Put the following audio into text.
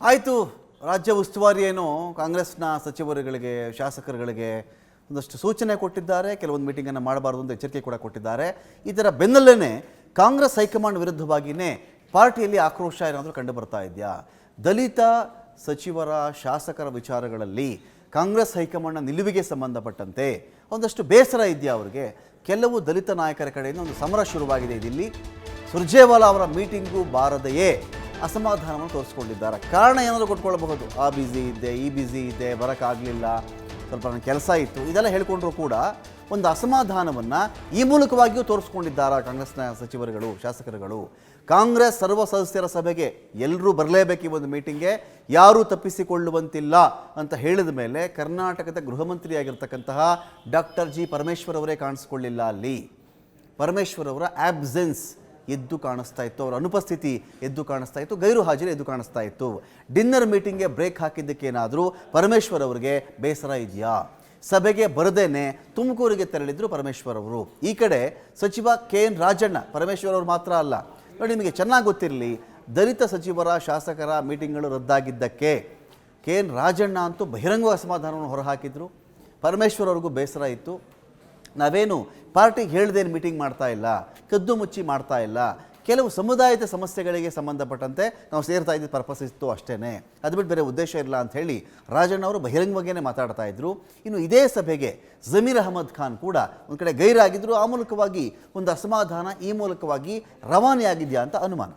ಆಯಿತು, ರಾಜ್ಯ ಉಸ್ತುವಾರಿ ಏನು ಕಾಂಗ್ರೆಸ್ನ ಸಚಿವರುಗಳಿಗೆ, ಶಾಸಕರುಗಳಿಗೆ ಒಂದಷ್ಟು ಸೂಚನೆ ಕೊಟ್ಟಿದ್ದಾರೆ, ಕೆಲವೊಂದು ಮೀಟಿಂಗನ್ನು ಮಾಡಬಾರ್ದು ಅಂತ ಎಚ್ಚರಿಕೆ ಕೂಡ ಕೊಟ್ಟಿದ್ದಾರೆ. ಇದರ ಬೆನ್ನಲ್ಲೇ ಕಾಂಗ್ರೆಸ್ ಹೈಕಮಾಂಡ್ ವಿರುದ್ಧವಾಗಿಯೇ ಪಾರ್ಟಿಯಲ್ಲಿ ಆಕ್ರೋಶ ಏನಾದರೂ ಕಂಡು ಬರ್ತಾ ಇದೆಯಾ? ದಲಿತ ಸಚಿವರ, ಶಾಸಕರ ವಿಚಾರಗಳಲ್ಲಿ ಕಾಂಗ್ರೆಸ್ ಹೈಕಮಾಂಡ್ನ ನಿಲುವಿಗೆ ಸಂಬಂಧಪಟ್ಟಂತೆ ಒಂದಷ್ಟು ಬೇಸರ ಇದೆಯಾ ಅವರಿಗೆ? ಕೆಲವು ದಲಿತ ನಾಯಕರ ಕಡೆಯಿಂದ ಒಂದು ಸಮರ ಶುರುವಾಗಿದೆ ಇಲ್ಲಿ ಸುರ್ಜೇವಾಲಾ ಅವರ ಮೀಟಿಂಗು ಬಾರದೆಯೇ? ಅಸಮಾಧಾನವನ್ನು ತೋರಿಸ್ಕೊಂಡಿದ್ದಾರೆ. ಕಾರಣ ಏನಾದರೂ ಕೊಟ್ಕೊಳ್ಬಹುದು? ಆ ಬ್ಯುಸಿ ಇದ್ದೆ, ಈ ಬ್ಯುಸಿ ಇದ್ದೆ, ಬರೋಕ್ಕಾಗಲಿಲ್ಲ, ಸ್ವಲ್ಪ ನನ್ನ ಕೆಲಸ ಇತ್ತು, ಇದೆಲ್ಲ ಹೇಳಿಕೊಂಡ್ರು ಕೂಡ ಒಂದು ಅಸಮಾಧಾನವನ್ನು ಈ ಮೂಲಕವಾಗಿಯೂ ತೋರಿಸ್ಕೊಂಡಿದ್ದಾರೆ ಕಾಂಗ್ರೆಸ್ನ ಸಚಿವರುಗಳು, ಶಾಸಕರುಗಳು? ಕಾಂಗ್ರೆಸ್ ಸರ್ವ ಸದಸ್ಯರ ಸಭೆಗೆ ಎಲ್ಲರೂ ಬರಲೇಬೇಕು ಈ ಒಂದು ಮೀಟಿಂಗ್ಗೆ, ಯಾರೂ ತಪ್ಪಿಸಿಕೊಳ್ಳುವಂತಿಲ್ಲ ಅಂತ ಹೇಳಿದ ಮೇಲೆ ಕರ್ನಾಟಕದ ಗೃಹ ಮಂತ್ರಿಯಾಗಿರ್ತಕ್ಕಂತಹ ಡಾಕ್ಟರ್ ಜಿ ಪರಮೇಶ್ವರ್ ಅವರೇ ಕಾಣಿಸ್ಕೊಳ್ಳಿಲ್ಲ ಅಲ್ಲಿ. ಪರಮೇಶ್ವರ್ ಅವರ ಆಬ್ಸೆನ್ಸ್ ಎದ್ದು ಕಾಣಿಸ್ತಾ ಇತ್ತು. ಅವರ ಅನುಪಸ್ಥಿತಿ ಎದ್ದು ಕಾಣಿಸ್ತಾ ಇತ್ತು. ಗೈರು ಹಾಜರಿ ಎದ್ದು ಕಾಣಿಸ್ತಾ ಇತ್ತು. ಡಿನ್ನರ್ ಮೀಟಿಂಗ್ಗೆ ಬ್ರೇಕ್ ಹಾಕಿದ್ದಕ್ಕೇನಾದರೂ ಪರಮೇಶ್ವರ್ ಅವರಿಗೆ ಬೇಸರ ಇದೆಯಾ? ಸಭೆಗೆ ಬರದೇನೆ ತುಮಕೂರಿಗೆ ತೆರಳಿದ್ರು ಪರಮೇಶ್ವರ್ ಅವರು. ಈ ಕಡೆ ಸಚಿವ ಕೆ ಎನ್ ರಾಜಣ್ಣ, ಪರಮೇಶ್ವರ್ ಅವರು ಮಾತ್ರ ಅಲ್ಲ. ನೋಡಿ, ನಿಮಗೆ ಚೆನ್ನಾಗಿ ಗೊತ್ತಿರಲಿ, ದಲಿತ ಸಚಿವರ, ಶಾಸಕರ ಮೀಟಿಂಗ್ಗಳು ರದ್ದಾಗಿದ್ದಕ್ಕೆ ಕೆ ಎನ್ ರಾಜಣ್ಣ ಅಂತೂ ಬಹಿರಂಗ ಅಸಮಾಧಾನವನ್ನು ಹೊರಹಾಕಿದ್ರು. ಪರಮೇಶ್ವರ್ ಅವ್ರಿಗೂ ಬೇಸರ ಇತ್ತು. ನಾವೇನು ಪಾರ್ಟಿಗೆ ಹೇಳ್ದೇನು ಮೀಟಿಂಗ್ ಮಾಡ್ತಾ ಇಲ್ಲ, ಕದ್ದು ಮುಚ್ಚಿ ಮಾಡ್ತಾ ಇಲ್ಲ, ಕೆಲವು ಸಮುದಾಯದ ಸಮಸ್ಯೆಗಳಿಗೆ ಸಂಬಂಧಪಟ್ಟಂತೆ ನಾವು ಸೇರ್ತಾ ಇದ್ದ ಪರ್ಪಸ್ ಇತ್ತು ಅಷ್ಟೇ ಅದು ಬಿಟ್ಟು ಬೇರೆ ಉದ್ದೇಶ ಇಲ್ಲ ಅಂತ ಹೇಳಿ ರಾಜಣ್ಣ ಅವರು ಬಹಿರಂಗವಾಗಿಯೇ ಮಾತಾಡ್ತಾ ಇದ್ದರು ಇನ್ನು ಇದೇ ಸಭೆಗೆ ಜಮೀರ್ ಅಹಮದ್ ಖಾನ್ ಕೂಡ ಒಂದು ಕಡೆ ಗೈರಾಗಿದ್ದರು ಆ ಮೂಲಕವಾಗಿ ಒಂದು ಅಸಮಾಧಾನ, ಈ ಮೂಲಕವಾಗಿ ರವಾನೆಯಾಗಿದೆಯಾ ಅಂತ ಅನುಮಾನ.